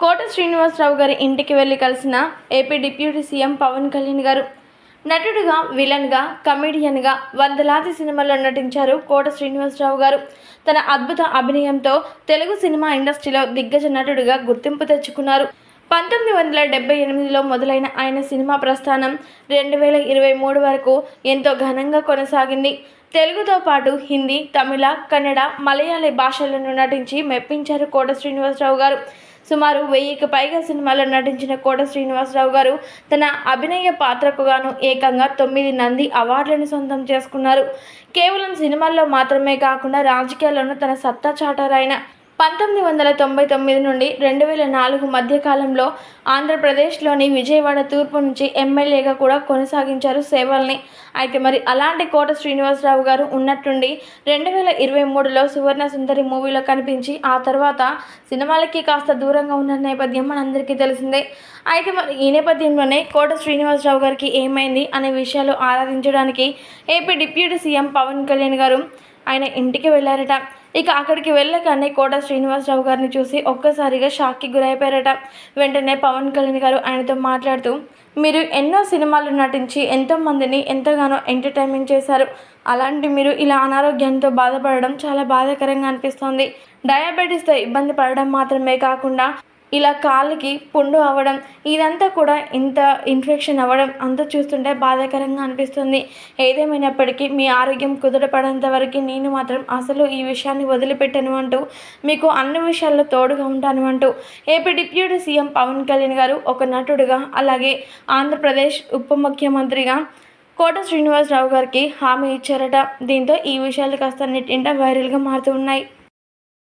కోట శ్రీనివాసరావు గారి ఇంటికి వెళ్ళి కలిసిన AP deputy CM Pawan Kalyan గారు. నటుడుగా విలన్గా కమెడియన్గా వందలాది సినిమాల్లో నటించారు కోట శ్రీనివాసరావు గారు. తన అద్భుత అభినయంతో తెలుగు సినిమా ఇండస్ట్రీలో దిగ్గజ నటుడుగా గుర్తింపు తెచ్చుకున్నారు. పంతొమ్మిది వందల డెబ్బై ఎనిమిదిలో మొదలైన ఆయన సినిమా ప్రస్థానం రెండు వేల ఇరవై మూడు వరకు ఎంతో ఘనంగా కొనసాగింది. తెలుగుతో పాటు హిందీ తమిళ కన్నడ మలయాళీ భాషలను నటించి మెప్పించారు కోట శ్రీనివాసరావు గారు. సుమారు వెయ్యికి పైగా సినిమాల్లో నటించిన కోట శ్రీనివాసరావు గారు తన అభినయ పాత్రకు గాను ఏకంగా తొమ్మిది నంది అవార్డులను సొంతం చేసుకున్నారు. కేవలం సినిమాల్లో మాత్రమే కాకుండా రాజకీయాల్లోనూ తన సత్తా చాటారాయన పంతొమ్మిది వందల తొంభై తొమ్మిది నుండి రెండు వేల నాలుగు మధ్యకాలంలో ఆంధ్రప్రదేశ్లోని విజయవాడ తూర్పు నుంచి ఎమ్మెల్యేగా కూడా కొనసాగించారు సేవల్ని అయితే మరి అలాంటి కోట శ్రీనివాసరావు గారు ఉన్నట్టుండి రెండు వేల ఇరవై మూడులో సువర్ణ సుందరి మూవీలో కనిపించి ఆ తర్వాత సినిమాలకి కాస్త దూరంగా ఉన్న నేపథ్యం మనందరికీ తెలిసిందే. అయితే మరి ఈ నేపథ్యంలోనే కోట శ్రీనివాసరావు గారికి ఏమైంది అనే విషయాలు ఆరాధించడానికి AP deputy CM Pawan Kalyan గారు ఆయన ఇంటికి వెళ్ళారట ఇక అక్కడికి వెళ్ళగానే కోట శ్రీనివాసరావు గారిని చూసి ఒక్కసారిగా షాక్కి గురైపోయారట. వెంటనే పవన్ కళ్యాణ్ గారు ఆయనతో మాట్లాడుతూ మీరు ఎన్నో సినిమాలు నటించి ఎంతోమందిని ఎంతగానో ఎంటర్టైన్మెంట్ చేశారు. అలాంటి మీరు ఇలా అనారోగ్యంతో బాధపడడం చాలా బాధాకరంగా అనిపిస్తోంది. డయాబెటీస్తో ఇబ్బంది పడడం మాత్రమే కాకుండా ఇలా కాళ్ళకి పుండు అవ్వడం ఇదంతా కూడా ఇంత ఇన్ఫెక్షన్ అవ్వడం అంతా చూస్తుంటే బాధాకరంగా అనిపిస్తుంది. ఏదేమైనప్పటికీ మీ ఆరోగ్యం కుదుటపడేంత వరకు నేను మాత్రం అసలు ఈ విషయాన్ని వదిలిపెట్టను అంటూ మీకు అన్ని విషయాల్లో తోడుగా ఉంటాను అంటూ AP deputy CM Pawan Kalyan గారు ఒక నటుడుగా అలాగే ఆంధ్రప్రదేశ్ ఉప ముఖ్యమంత్రిగా కోట శ్రీనివాసరావు గారికి హామీ ఇచ్చారట. దీంతో ఈ విషయాలు కాస్త నెట్టింట వైరల్గా మారుతూ ఉన్నాయి.